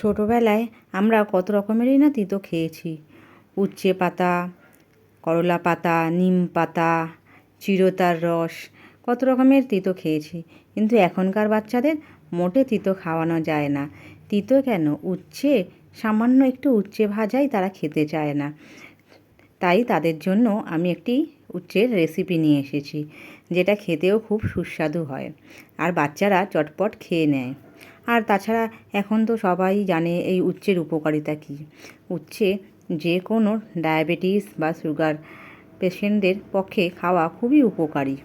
ছোটোবেলায় আমরা কত রকমেরই না তিতো খেয়েছি। উচ্ছে পাতা, করলা পাতা, নিম পাতা, চিরতার রস, কত রকমের তিতো খেয়েছি। কিন্তু এখনকার বাচ্চাদের মোটে তিতো খাওয়ানো যায় না। তিতো কেন? উচ্ছে, সামান্য একটু উচ্ছে ভাজাই তারা খেতে চায় না। তাই তাদের জন্য আমি একটি উচ্ছের রেসিপি নিয়ে এসেছি, যেটা খেতেও খুব সুস্বাদু হয়। আর বাচ্চারা চটপট খেয়ে নেয়। আর তাছাড়া এখন তো সবাই জানে এই উচ্ছের উপকারিতা কী। উচ্ছে যে কোনো ডায়াবেটিস বা সুগার পেশেন্টদের পক্ষে খাওয়া খুবই উপকারী।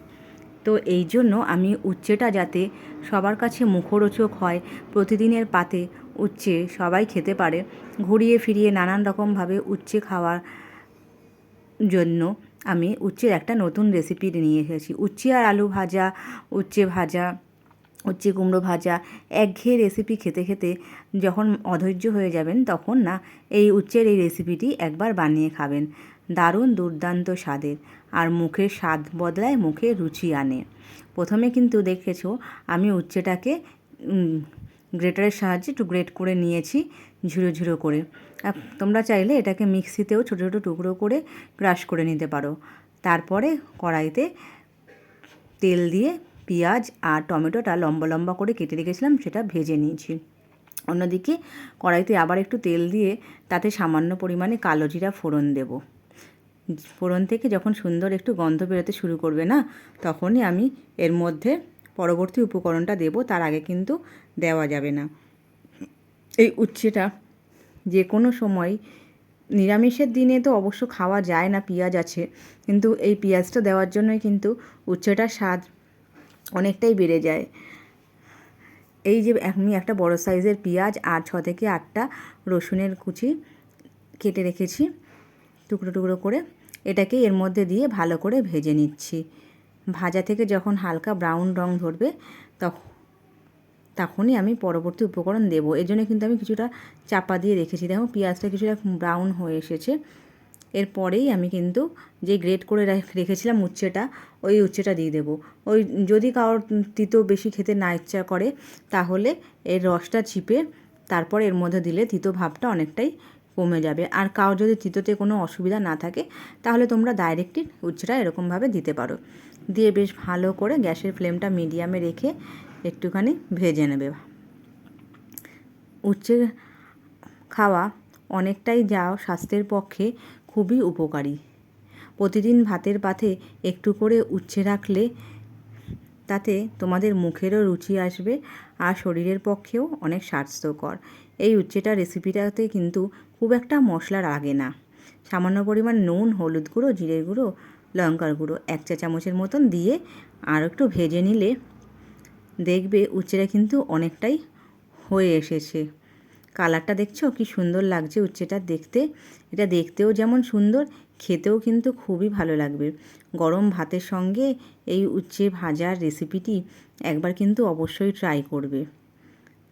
তো এই জন্য আমি উচ্ছেটা যাতে সবার কাছে মুখরোচক হয়, প্রতিদিনের পাতে উচ্ছে সবাই খেতে পারে, ঘুরিয়ে ফিরিয়ে নানান রকমভাবে উচ্ছে খাওয়ার জন্য আমি উচ্ছের একটা নতুন রেসিপি নিয়ে এসেছি। উচ্ছে আর আলু ভাজা, উচ্ছে ভাজা উচ্ছে কুমড়ো ভাজা, একঘেয়ে রেসিপি খেতে খেতে যখন অধৈর্য হয়ে যাবেন তখন না, এই উচ্চের এই রেসিপিটি একবার বানিয়ে খাবেন। দারুণ দুর্দান্ত স্বাদের আর মুখের স্বাদ বদলায় মুখে রুচি আনে। প্রথমে কিন্তু দেখেছ, আমি উচ্ছেটাকে গ্রেটারের সাহায্যে একটু গ্রেট করে নিয়েছি ঝুড়ো ঝুড়ো করে। তোমরা চাইলে এটাকে মিক্সিতেও ছোটো ছোটো টুকরো করে ক্রাশ করে নিতে পারো। তারপরে কড়াইতে তেল দিয়ে পেঁয়াজ আর টমেটোটা লম্বা লম্বা করে কেটে রেখেছিলাম, সেটা ভেজে নিয়েছি। অন্যদিকে কড়াইতে আবার একটু তেল দিয়ে তাতে সামান্য পরিমাণে কালো জিরা ফোড়ন দেব। ফোড়ন থেকে যখন সুন্দর একটু গন্ধ বেরোতে শুরু করবে না, তখনই আমি এর মধ্যে পরবর্তী উপকরণটা দেব, তার আগে কিন্তু দেওয়া যাবে না। এই উচ্ছেটা যে কোনো সময়, নিরামিষের দিনে তো অবশ্য খাওয়া যায় না, পেঁয়াজ আছে, কিন্তু এই পেঁয়াজটা দেওয়ার জন্যই কিন্তু উচ্ছেটার স্বাদ অনেকটাই বেড়ে যায়। এই যে আমি একটা বড় সাইজের পেঁয়াজ আর ছ থেকে আটটা রসুনের কুচি কেটে রেখেছি, টুকরো টুকরো করে। এটাকে এর মধ্যে দিয়ে ভালো করে ভেজে নিচ্ছি। ভাজা থেকে যখন হালকা ব্রাউন রং ধরবে তখন তখনই আমি পরবর্তী উপকরণ দেবো। এর জন্য কিন্তু আমি কিছুটা চাপা দিয়ে রেখেছি। দেখো, পেঁয়াজটা কিছুটা ব্রাউন হয়ে এসেছে। এরপরেই আমি কিন্তু যে গ্রেট করে রেখেছিলাম উচ্ছেটা, ওই উচ্ছেটা দিয়ে দেবো। ওই যদি কারোর তিতো বেশি খেতে না ইচ্ছা করে, তাহলে এর রসটা চিপে তারপর এর মধ্যে দিলে তিতো ভাবটা অনেকটাই কমে যাবে। আর কারোর যদি তিতোতে কোনো অসুবিধা না থাকে, তাহলে তোমরা ডাইরেক্টই উচ্ছেটা এরকমভাবে দিতে পারো। দিয়ে বেশ ভালো করে গ্যাসের ফ্লেমটা মিডিয়ামে রেখে একটুখানি ভেজে নেবে। উচ্ছে খাওয়া অনেকটাই যা স্বাস্থ্যের পক্ষে খুবই উপকারী। প্রতিদিন ভাতের পাতে একটু করে উচ্ছে রাখলে তাতে তোমাদের মুখেরও রুচি আসবে আর শরীরের পক্ষেও অনেক স্বাস্থ্যকর। এই উচ্ছেটা রেসিপিটাতে কিন্তু খুব একটা মশলা লাগে না। সামান্য পরিমাণ নুন, হলুদ গুঁড়ো, জিরের গুঁড়ো, লঙ্কার গুঁড়ো এক চা চামচের মতন দিয়ে আর একটু ভেজে নিলে দেখবে উচ্ছেটা কিন্তু অনেকটাই হয়ে এসেছে। কালারটা দেখছ? কি সুন্দর লাগছে উচ্ছেটা দেখতে। এটা দেখতেও যেমন সুন্দর, খেতেও কিন্তু খুবই ভালো লাগবে। গরম ভাতের সঙ্গে এই উচ্ছে ভাজার রেসিপিটি একবার কিন্তু অবশ্যই ট্রাই করবে।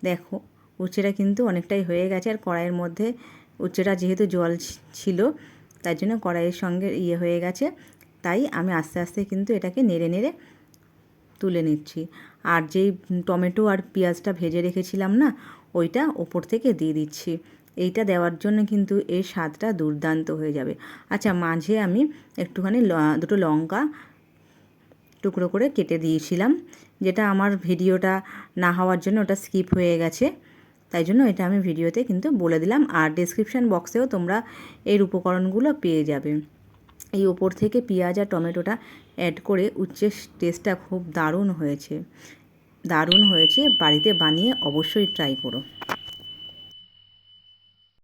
দেখো, উচ্ছেটা কিন্তু অনেকটাই হয়ে গেছে আর কড়াইয়ের মধ্যে উচ্ছেটা যেহেতু জল ছিল তাই জন্য কড়াইয়ের সঙ্গে ইয়ে হয়ে গেছে। তাই আমি আস্তে আস্তে কিন্তু এটাকে নেড়ে নেড়ে তুলে নিচ্ছি। আর যেই টমেটো আর পেঁয়াজটা ভেজে রেখেছিলাম না ওইটা ওপর থেকে দিয়ে দিচ্ছি। এইটা দেওয়ার জন্য কিন্তু এর স্বাদটা দুর্দান্ত হয়ে যাবে। আচ্ছা মাঝে আমি একটুখানি দুটো লঙ্কা টুকরো করে কেটে দিয়েছিলাম, যেটা আমার ভিডিওটা না হওয়ার জন্য ওটা স্কিপ হয়ে গেছে। তাই জন্য এটা আমি ভিডিওতে কিন্তু বলে দিলাম, আর ডিসক্রিপশান বক্সেও তোমরা এর উপকরণগুলো পেয়ে যাবে। এই ওপর থেকে পেঁয়াজ আর টমেটোটা অ্যাড করে উচ্চের টেস্টটা খুব দারুণ হয়েছে। দারুণ হয়েছে বাড়িতে বানিয়ে অবশ্যই ট্রাই করো।